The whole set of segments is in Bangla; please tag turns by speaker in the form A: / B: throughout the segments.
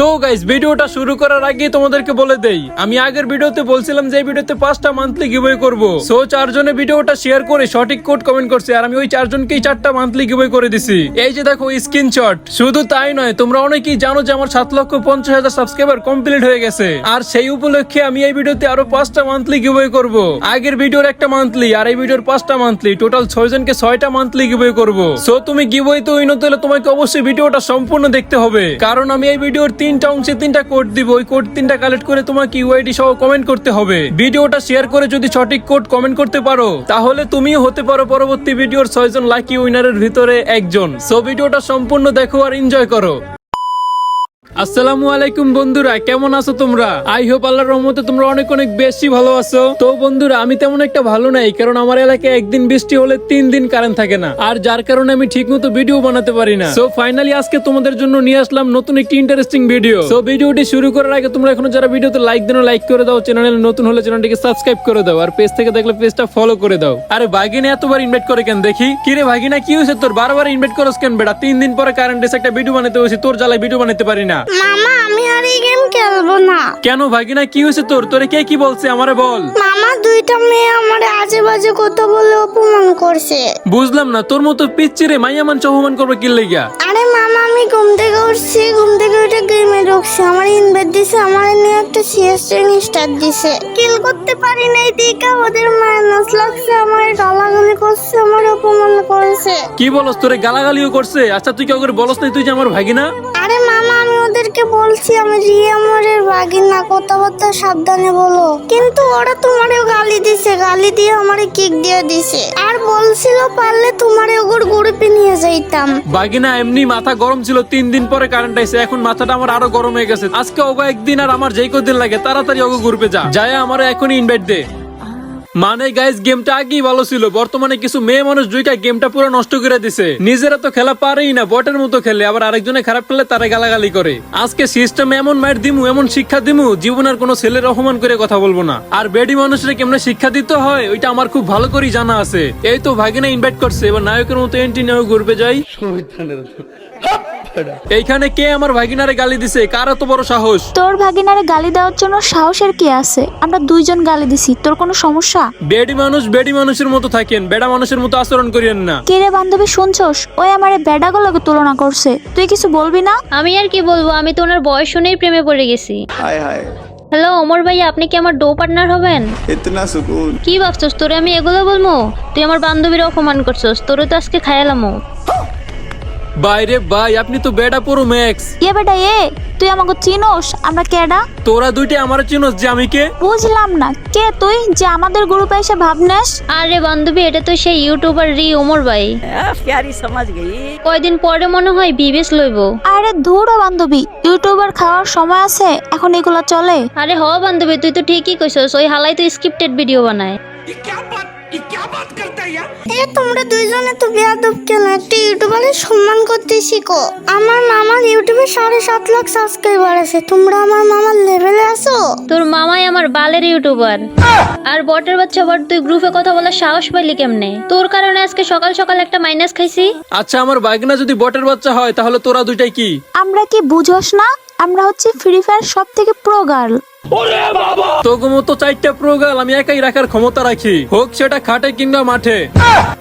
A: তো গাইস ভিডিওটা শুরু করার আগে তোমাদেরকে বলে দেই, আমি আগের ভিডিওতে বলছিলাম যে ভিডিওতে পাঁচটা মান্থলি গিভওয়ে করব। সো চারজনে ভিডিওটা শেয়ার করে সঠিক কোড কমেন্ট করছে আর আমি ওই চারজনকেই চারটা মান্থলি গিভওয়ে করে দিছি। এই যে দেখো স্ক্রিনশট শুধু তাই নয়, তোমরা অনেকেই জানো যে আমার সাত লক্ষ পঞ্চাশ হাজার সাবস্ক্রাইবার কমপ্লিট হয়ে গেছে। আর সেই উপলক্ষে আমি এই ভিডিওতে আরও পাঁচটা মান্থলি গিভওয়ে করব। আগের ভিডিওর একটা মান্থলি আর এই ভিডিওর পাঁচটা মান্থলি টোটাল ছয় জনকে ছয়টা মান্থলি গিভওয়ে করব। সো তুমি গিভওয়ে তো হলে তোমাকে অবশ্যই ভিডিওটা সম্পূর্ণ দেখতে হবে। কারণ আমি এই ভিডিওর তিনটা অংশে তিনটা কোড দিব, ওই কোড তিনটা কালেক্ট করে তোমাকে ইউআইডি সহ কমেন্ট করতে হবে। ভিডিওটা শেয়ার করে যদি সঠিক কোড কমেন্ট করতে পারো, তাহলে তুমিও হতে পারো পরবর্তী ভিডিওর ছয়জন লাকি উইনারের ভিতরে একজন। সো ভিডিওটা সম্পূর্ণ দেখো আর এনজয় করো। আসসালামু আলাইকুম বন্ধুরা, কেমন আছো তোমরা? আই হোপ আল্লাহর রহমতে তোমরা অনেক অনেক বেশি ভালো আছো। তো বন্ধুরা, আমি তেমন একটা ভালো নাই, কারণ আমার এলাকায় একদিন বৃষ্টি হলে তিন দিন কারেন্ট থাকে না। আর যার কারণে আমি ঠিক মতো ভিডিও বানাতে পারি না। সো ফাইনালি আজকে তোমাদের জন্য নিয়ে আসলাম নতুন একটি ইন্টারেস্টিং ভিডিও সো ভিডিওটি শুরু করার আগে তোমরা এখনও যারা ভিডিওতে লাইক দেন লাইক করে দাও চ্যানেলে নতুন হলে চ্যানেলটিকে সাবস্ক্রাইব করে দাও। আর পেজ থেকে দেখলে পেজটা ফলো করে দাও। আরে, ভাগিনা এতবার ইনভাইট করে কেন? দেখি। কিরে ভাগিনা, কি হয়েছে তোর? বারবার ইনভাইট করস কেন বেটা? তিন দিন পরে কারেন্ট এসে একটা ভিডিও বানাতে হয়েছে তোর জ্বালায় ভিডিও বানাতে পারি না।
B: মামা আমি আর এই গেম খেলব না।
A: কেন ভাগিনা কি হয়েছে তোর? তোরে কে কি বলছে? আমারে বল।
B: মামা দুইটা মেয়ে আমার আজে বাজে কথা বলে অপমান করছে।
A: বুঝলাম না তোর মতো পিচ্ছিরে মাইয়ামান চহমান করবে কি লেগা
B: আরে মামা আমি ঘুম থেকে উঠছি ঘুম থেকে উঠে গেমে ঢুকছি। আমার ইনভাইট দিছে আমার নিয়ে একটা সিএসটি স্টার্ট দিছে। কিল করতে পারি নাই দিকা ওদের মাইনাস লাগছে আমার গালাগালি করছে আমার অপমান করেছে।
A: কি বলস তোরে গালাগালিও করছে? আচ্ছা তুই কেউ করে বলস নাই তুই যে আমার ভাগিনা?
B: আরে ওদেরকে বলছি, আমি রিয়ামরের বাগিনা কথাবার্তা সাবধানে বলো। কিন্তু ওরা তোমারেও গালি দিছে, গালি দিয়ে আমারে কিক দিয়ে দিছে। আর বলছিল পারলে তোমারে ওগর গ্রুপে নিয়ে যাইতাম।
A: ভাগিনা এমনি মাথা গরম ছিল, তিন দিন পরে কারেন্ট আইছে, এখন মাথাটা আমার আরও গরম হয়ে গেছে। আজকে ওগো একদিন আর আমার যেই কদিন লাগে, তাড়াতাড়ি ওগো গ্রুপে যা। যায় আমার এখনই ইনভাইট দে। মানে গাইস গেমটা আগেই ভালো ছিল। বর্তমানে কিছু মেয়ে মানুষ দুইটা গেমটা পুরো নষ্ট করে দিছে। নিজেরা তো খেলা পারেই না বটের মতো খেলে, আবার আরেকজনে খারাপ খেলে তারা গালাগালি করে। আজকে সিস্টেম এমন মায়ের দিমু, এমন শিক্ষা দিমু জীবনের কোনো ছেলের অপমান করে কথা বলব না। আর বেডি মানুষের কেমনে শিক্ষা দিতে হয়, ওইটা আমার খুব ভালো করেই জানা আছে। এই তো ভাগিনা ইনভাইট করছে, এবার নায়কের মতো এন্ট্রি নেওয়া ঘুরবে, যাই। এইখানে কে আমার ভাগিনারে গালি দিছে? কার এত বড় সাহস?
C: তোর ভাগিনারে গালি দেওয়ার জন্য সাহসের কি আছে? আমরা দুইজন গালি দিছি। তোর কোনো সমস্যা?
A: বেডি মানুষ বেডি মানুষের মতো থাকেন। বেডা মানুষের মতো আচরণ করিয়েন না।
C: কে রে বান্ধবী শুনছস? ওই আমারে বেডা গুলোকে তুলনা করছে। তুই কিছু বলবি না?
D: আমি আর কি বলব? আমি তো ওনার বয়স শুনেই প্রেমে পড়ে গেছি।
E: হায় হায়।
D: হ্যালো অমর ভাই আপনি কি আমার ডো পার্টনার হবেন?
E: ইতনা সুকুন।
D: কি ভাবছস তোরে আমি এগুলো বলব? তুই আমার বান্ধবীর অপমান করছস। তোরে তো আজকে খায়ালামো
A: বাইরে ভাই আপনি তো বেটা পুরো ম্যাক্স।
C: এ বেটা এ তুই আমাকে চিনোস? আমরা কেডা?
A: তোরা দুইটা আমার চিনোস যে আমি কে?
C: বুঝলাম না কে তুই যে আমাদের গ্রুপে এসে ভাবনাস?
D: আরে বান্ধবী এটা তো সেই ইউটিউবার রি ওমর ভাই।
F: প্যারি সমাজ গেই
D: কয়দিন পরে মনে হয় বিবেস লইব।
C: আরে ধুর বান্ধবী ইউটিউবার খাওয়ার সময় আছে এখন এগুলা চলে।
D: আরে হ বান্ধবী তুই তো ঠিকই কইছস ওই হালাই তো স্ক্রিপ্টেড ভিডিও বানায়।
B: এ তোমরা দুইজনে তো বেয়াদব কেন? একটা ইউটিউবারের সম্মান করতে শিখো। আমার মামার ইউটিউবে সাড়ে সাত লাখ সাবস্ক্রাইবার আছে। তোমরা আমার মামার লেভেলে আছো?
D: তোর মামাই আমার বালের ইউটিউবার। আর বটের বাচ্চা বট তুই গ্রুপে কথা বলার সাহস পাইলি কেমনে? তোর কারণে আজকে সকাল সকাল একটা মাইনাস খাইছি।
A: আচ্ছা আমার ভাগনা যদি বটের বাচ্চা হয় তাহলে তোরা দুইটাই কি?
C: আমরা কি বুঝোস না? আমরা হচ্ছে ফ্রি ফায়ার সব থেকে প্রো গার্ল
A: তোগো মতো চারটা প্রোগাল আমি একাই রাখার ক্ষমতা রাখি। হোক সেটা খাটে কিংবা মাঠে।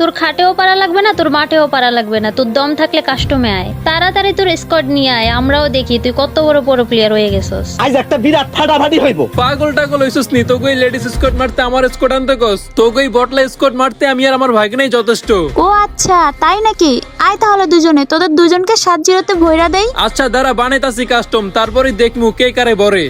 D: তোর খাটেও পারা লাগবে না তোর মাঠেও পারা লাগবে না। তোর দম থাকলে কাস্টমে আয়। তাড়াতাড়ি তোর স্কোয়াড নিয়ে আয় আমরাও দেখি তুই কত বড় বড় প্লেয়ার হয়ে গেছস।
G: আজ একটা বিরাট ফাটাফাটি হইব।
A: পাগল টাগল হইছিস নি তোকে লেডিস মারতে আমার স্কট আনতে কস। তোকে বটলা মারতে আমি আর আমার ভাগনাই যথেষ্ট।
C: ও আচ্ছা তাই নাকি? আয় তাহলে দুজনে তোদের দুজনকে সাত জিরোতে ভৈরা দেই।
A: আচ্ছা দাঁড়া বানাইতাছি কাস্টম তারপরে দেখমু কে কারে বরে।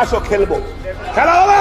G: আসো খেলব। খেলা হবে?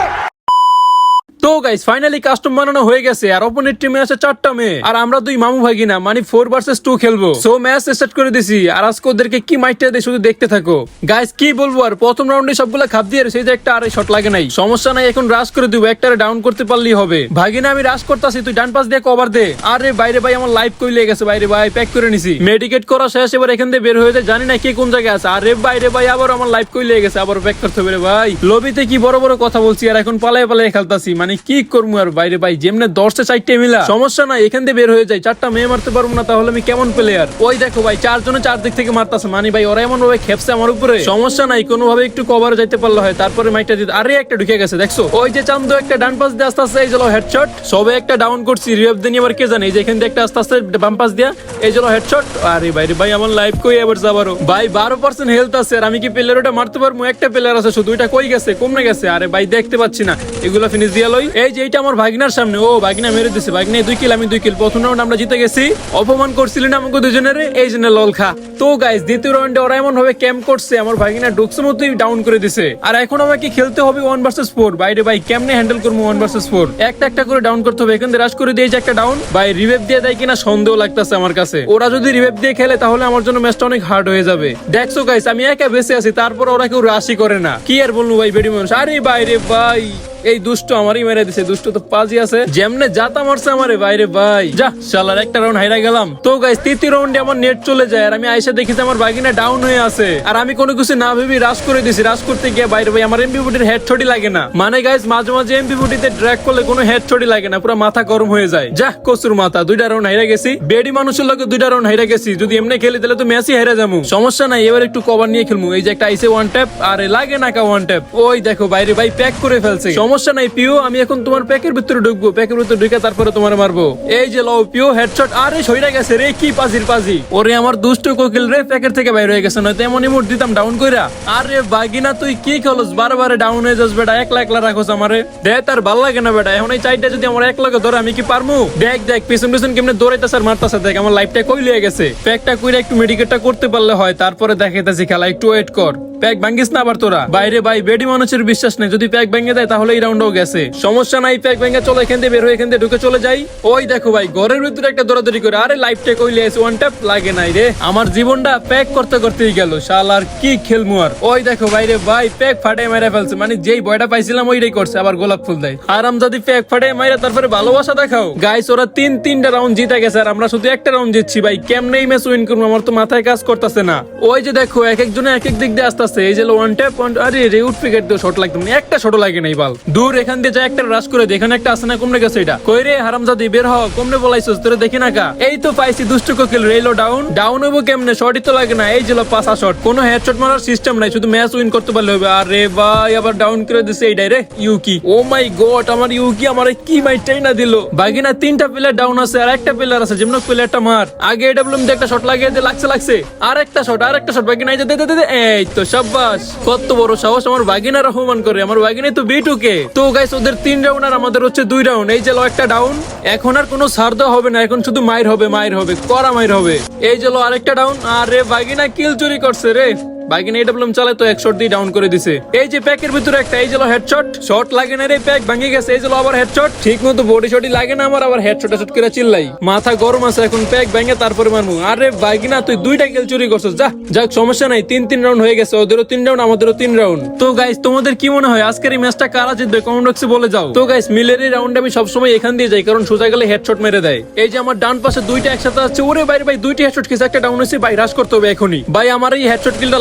A: তো গাইস ফাইনালি কাস্টম বানানো হয়ে গেছে আর অপোনেন্ট টিমে আছে চারটা মেয়ে। আর আমরা দুই মামু ভাগিনা মানে ফোর ভার্সেস টু খেলব। সো ম্যাচ স্টার্ট করে দিছি, আর আজকে ওদেরকে কি মাইটটা দেয় শুধু দেখতে থাকো। গাইস কি বলব আর, প্রথম রাউন্ডে সবগুলা খাপ দিয়ে সেই যে একটা আরে শট লাগে নাই। সমস্যা নাই, এখন রাশ করে দিব, একটারে ডাউন করতে পারলেই হবে। ভাগিনা, আমি রাশ করতেছি, তুই ডান পাশ দিয়ে কভার দে। আরে, বাইরে ভাই, আমার লাইফ কইলে গেছে? বাইরে ভাই প্যাক করে নিছি। মেডিকেট করা শেষ, এবার এখান থেকে বের হয়ে যায়, জানি না কে কোন জায়গায় আছে। আরে, বাইরে ভাই আবার আমার লাইফ কইলে গেছে আবার প্যাক করতে হবে রে ভাই। লবিতে কি বড় বড় কথা বলছি, আর এখন পালায় পালায় খেলতাছি মানে কি করব আর বাইরে ভাই? যেমনে দশটা চারটে মিলা। সমস্যা নাই, এখান দিয়ে বের হয়ে যায় চারটা মেয়ে মারতে পারব না, তাহলে আমি কেমন প্লেয়ার ওই দেখো ভাই, চারজনে চার দিক থেকে মারতাছে। মানে ভাই, ওরা এমন ভাবে খেপছে আমার উপরে। সমস্যা নাই কোনো ভাবে একটু কভার যাইতে পারল হয়। তারপরে মাইকটা দিতে আরে, একটা ঢুকে গেছে, দেখছ? ওই যে চান্দু একটা ডান পাশ দিয়ে আস্তে আস্তে, এই জলো হেডশট সবে একটা ডাউন করছি রিভাইভ দিয়ে নিয়ে আবার কে জানে? এই যে এখান থেকে একটা আস্তে আস্তে বাম পাশ দিয়া, এই জলো হেডশট আরে ভাই রে ভাই, আমার লাইফ কই এবার যাবারও? ভাই, বারো পার্সেন্ট হেলথ আছে, আর আমি কি প্লেয়ার ওটা মারতে পারব? একটা প্লেয়ার আছে, শুধু এটা কই গেছে কমে গেছে? আরে ভাই, দেখতে পাচ্ছি না। এগুলো ফিনিশ দিয়া লই। এই যে এইটা আমার ভাগিনার সামনে, ও ভাগিনা মেরে দিছে। ভাগিনা দুই কিল, আমি দুই কিল। প্রথম রাউন্ড আমরা জিতে গেছি। অপমান করছিলেন আমাকে দুজনের, এই জন্য লল খা। তো গাইস দ্বিতীয় রাউন্ডে ওরা এমন ভাবে ক্যাম্প করছে, আমার ভাগিনা ডুকসের মতোই ডাউন করে দিছে। আর এখন আমাকে খেলতে হবে ওয়ান ভার্সেস ফোর বাইরে ভাই কেমনে হ্যান্ডেল করব ওয়ান ভার্সেস ফোর একটা একটা করে ডাউন করতে হবে। এখান থেকে রাশ করে দিয়েছে একটা ডাউন ভাই রিভেভ দিয়ে দেয় কিনা সন্দেহ লাগতেছে আমার কাছে। ওরা যদি রিভেভ দিয়ে খেলে, তাহলে আমার জন্য ম্যাচটা অনেক হার্ড হয়ে যাবে। দেখছ গাইস আমি একা বেঁচে আছি, তারপর ওরা কেউ রাশি করে না। কি আর বলব ভাই, বেডি মানুষ? আরে বাইরে ভাই। এই দুষ্ট আমারই মেরে দিছে, দুষ্ট তো পাজি আছে। যেমনে জাতা মারছে আমারে, বাইরে ভাই। যা, শালার একটা রাউন্ড হাইরা গেলাম। তো গাইস তৃতীয় রাউন্ডে আমার নেট চলে যায়, আর আমি আইসা দেখি যে আমার বাগিনা ডাউন হয়ে আছে। আর আমি কোনো কিছু না ভেবে রাশ করে দিছি রাশ করতে গিয়ে বাইরে ভাই, আমার এমপি বুটির হেড ছড়ি লাগে না। মানে গাইস মাঝে মাঝে এমপি বুটিতে ড্র্যাগ করলে কোনো হেড ছড়ি লাগে না, পুরো মাথা গরম হয়ে যায়। যা কসুর মাথা, দুইটা রাউন্ড হাইরা গেছি। বেডি মানুষের লোকে দুইটা রাউন্ড হাইরা গেছি। যদি এমনি খেলি, তাহলে তো ম্যাচই হেরে যাব। সমস্যা নাই, এবার একটু কভার নিয়ে খেলব। এই যে একটা আইসে ওয়ান ট্যাপ আর লাগে না কা ওয়ান ট্যাপ ওই দেখো, বাইরে ভাই প্যাক করে ফেলছে। সমস্যা নাই পিও আমি এখন তোমার প্যাকের ভিতরে ঢুকবো। প্যাকের ভিতরে ঢুকে তারপরে তোমার মারবো। এই যে লও পিও হেডশট আরে, সইরা গেছে রে, কি পাজির পাজি। ওরে, আমার দুষ্ট কোকিল রে, প্যাকের থেকে বাইরে হয়ে গেছে, নয়তো এমন ইমোট দিতাম ডাউন কইরা। আরে, বাগিনা, তুই কি খেলোস বারবার ডাউন হয়ে যাস, বেটা। একলা একলা রাখোস আমারে। দে, তার ভালো লাগে না, বেটা। এখন এই চাইটা যদি আমার এক লাগে ধরে, আমি কি পারমু? দেখ দেখ, পিছন পিছন কেমনে দৌড়াইতেছে আর মারতাছে। দেখ, আমার লাইফটা কই লিয়ে গেছে। প্যাকটা কইরা একটু মেডিকেটটা করতে পারলে হয়, তারপরে দেখাইতেছি, খেলা। একটু ওয়েট কর। প্যাক ভাঙ্গিস না আবার তোরা। বাইরে ভাই, বেডি মানুষের বিশ্বাস নেই। যদি প্যাক ভেঙে দেয়, তাহলে এই রাউন্ডও গেছে। সমস্যা নাই, প্যাক ভেঙে চলো এখান দিয়ে বের হয়ে এখান দিয়ে ঢুকে চলে যাই। ওই দেখো ভাই, ঘরের ভিতরে একটা দৌড়াদৌড়ি করে, আরে লাইফটা কইলে এসে ওয়ান ট্যাপ লাগে নাই রে। আমার জীবনটা প্যাক করতে করতেই গেল। শাল আর কি খেলমু আর। ওই দেখো বাইরে ভাই, প্যাক ফাটে মেরে ফেলছে। মানে যেই বয়টা পাইছিলাম, ওইটাই করছে, আবার গোলাপ ফুল দেয়। আর আরাম যদি প্যাক ফাটে মাইরা তারপরে ভালোবাসা দেখাও। গাইস ওরা তিন তিনটা রাউন্ড জিতে গেছে, আর আমরা শুধু একটা রাউন্ড জিতছি ভাই। কেমনে ম্যাচ উইন করব, আমার তো মাথায় কাজ করতেছে না। ওই যে দেখো, এক একজনে এক এক দিক দিয়ে আসতে আসতে এই যে ওয়ান ট্যাপ আরে রেউট ফিগার দিয়ে শট লাগতো একটা শট লাগে নাই বাল। দূর এখান দিয়ে যা একটা রাশ করে এখানে একটা আসে না কমনে গেছে এটা। কই রে হারামজাদি বের হ কমনে বলাইছস তোরে দেখি না কা? এই তো পাইছি দুষ্ট কোকিল রেলো ডাউন ডাউন হব কেমনে? শটই তো লাগে না। এই যে পাসা শট কোনো হেডশট মারার সিস্টেম নাই শুধু ম্যাচ উইন করতে পারলে হবে। আরে ভাই আবার ডাউন করে দিছে এইটাই রে ইউকি। ও মাই গড আমার ইউকি আমার কি মাইটাই না দিল? বাকি না তিনটা প্লেয়ার ডাউন আছে আর একটা প্লেয়ার আছে যেমন প্লেয়ারটা মার। আগে এটা বললাম যে একটা শট লাগিয়ে দিয়ে লাগছে লাগছে। আর একটা শট আর একটা শট বাকি নাই যে দে দে, দে এই তো সাব্বাস, কত বড় সাহস আমার বাগিনা রহমান করে, আমার বাগিনে তো বিটুকে তো গাইস ওদের তিন রাউন্ড আর আমাদের হচ্ছে দুই রাউন্ড এই যে একটা ডাউন এখন আর কোনো সার হবে না, এখন শুধু মায়ের হবে মায়ের হবে করা মায়ের হবে। এই যে আরেকটা ডাউন আরে বাগিনা কিল চুরি করছে রে। বাগিনা এটা বললাম চালাই তো এক শট দিয়ে ডাউন করে দিছে। এই যে প্যাকের ভিতরে একটা, এই যে হেডশট শট লাগে না রে প্যাক ভাঙে গেছে, এই যে আবার হেডশট ঠিক মতো বডি শটই লাগে না আমার, আবার হেডশট শট করে চিল্লাই। মাথা গরম আছে, এখন প্যাক ভেঙে তারপরে মারমু আরে বাগিনা তুই দুইটা কিল চুরি করছিস, যা। যাক, সমস্যা নাই, তিন তিন রাউন্ড হয়ে গেছে, ওদেরও তিন রাউন্ড আমাদেরও তিন রাউন্ড তো গাইস তোমাদের কি মনে হয়, আজকের এই ম্যাচটা কারা জিতবে? কমেন্ট বক্সে বলে যাও। তো গাইস মিলের এই রাউন্ডে আমি সবসময় এখান দিয়ে যাই, কারণ সোজা গেলে হেডশট মেরে দেয়। এই যে আমার ডান পাশে দুইটা একসাথে আছে, ওরে বাইরে ভাই, দুইটা হেডশট খেয়েছে, একটা ডাউন হয়েছে, ভাই রাশ করতে হবে এখনই। ভাই, আমার এই হেডশট কিলটা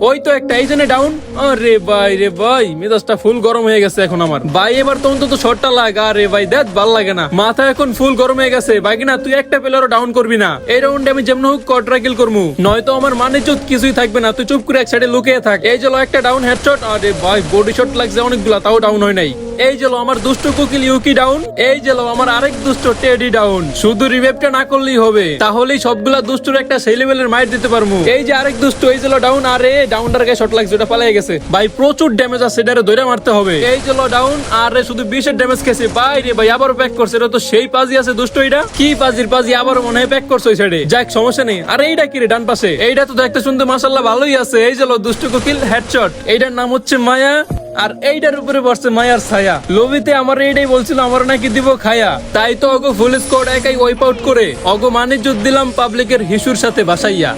A: ওই তো একটা, এই জন্য ডাউন আরে ভাই রে ভাই, মেজাজটা ফুল গরম হয়ে গেছে এখন আমার। ভাই, এবার তো অন্তত শটটা লাগ, আরে ভাই, দেখ, ভালো লাগে না। মাথা এখন ফুল গরম হয়ে গেছে। ভাই না তুই একটা প্লেয়ারও ডাউন করবি না। এই রাউন্ডে আমি যেমন হোক কটরা কিল করব নয়তো আমার মানে চোখ কিছুই থাকবে না। তুই চুপ করে এক সাইডে লুকিয়ে থাক। এই চলো একটা ডাউন হেডশট আরে ভাই বডি শট লাগছে অনেকগুলা, তাও ডাউন হয় নাই। এই চলো আমার দুষ্ট কুকিল ইউকি ডাউন এই চলো আমার আরেক দুষ্ট টেডি ডাউন শুধু রিভাইভটা না করলেই হবে। তাহলেই সবগুলা দুষ্টুর একটা সেই লেভেলের মাইট দিতে পারব। এই যে আরেক দুষ্ট, এই চলো ডাউন আরে ডাউনটার গায়ে শট লাগছে, ওটা পালিয়ে গেছে। ভাই, প্রচুর ড্যামেজ আছে এটারে ধরে মারতে হবে। এই চলো ডাউন আরে, শুধু বিশের ড্যামেজ খেয়েছে। ভাই রে ভাই, আবারও প্যাক করছে, এটা তো সেই পাজি আছে দুষ্ট এটা। কি পাজির পাজি আবারও মনে হয় প্যাক করছে ওই সাইডে যাক, সমস্যা নেই। আরে, এইটা কি রে, ডান পাশে? এইটা তো দেখতে শুনতে মাসাল্লাহ ভালোই আছে। এই যে দুষ্ট কোকিল হেডশট এইটার নাম হচ্ছে মায়া, আর এইটার উপরে বসছে মায়ার ছায়া। লোভিতে আমার এইটাই বলছিল, আমার নাকি দিব খায়া। তাই তো অগো ফুল স্কোয়াড একাই ওয়াইপ আউট করে অগো মানে যুদ্ধ দিলাম পাবলিকের হিসুর সাথে বাসাইয়া।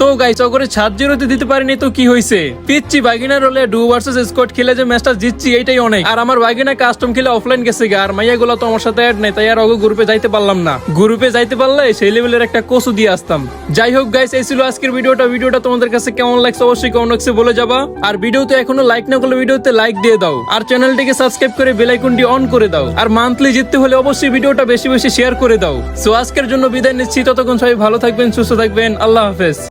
A: তো গাইস অগরে ছাদ জিরোতে দিতে পারিনি তো কি হয়েছে পিচ্ছি বাগিনা রোলে ডু ভার্সেস স্কোয়াড খেলে যে ম্যাচটা জিতছি, এইটাই অনেক। আর আমার বাগিনা কাস্টম খেলে অফলাইন গেছে গা, আর মাইয়া গুলো তো আমার সাথে অ্যাড নেই, তাই আর অগো গ্রুপে যাইতে পারলাম না। গ্রুপে যাইতে পারলে সেই লেভেলের একটা কোসু দিয়ে আসতাম। যাই হোক গাইস এই ছিল আজকের ভিডিওটা। ভিডিওটা তোমাদের কাছে কেমন লাগছে অবশ্যই কমেন্ট বক্সে বলে যাবা। আর ভিডিওতে এখনও লাইক না করলে ভিডিওতে লাইক দিয়ে দাও। আর চ্যানেলটিকে সাবস্ক্রাইব করে বেল আইকনটি অন করে দাও। আর মান্থলি জিততে হলে অবশ্যই ভিডিওটা বেশি বেশি শেয়ার করে দাও। সো আজকের জন্য বিদায় নিচ্ছি। ততক্ষণ সবাই ভালো থাকবেন, সুস্থ থাকবেন। আল্লাহ হাফেজ।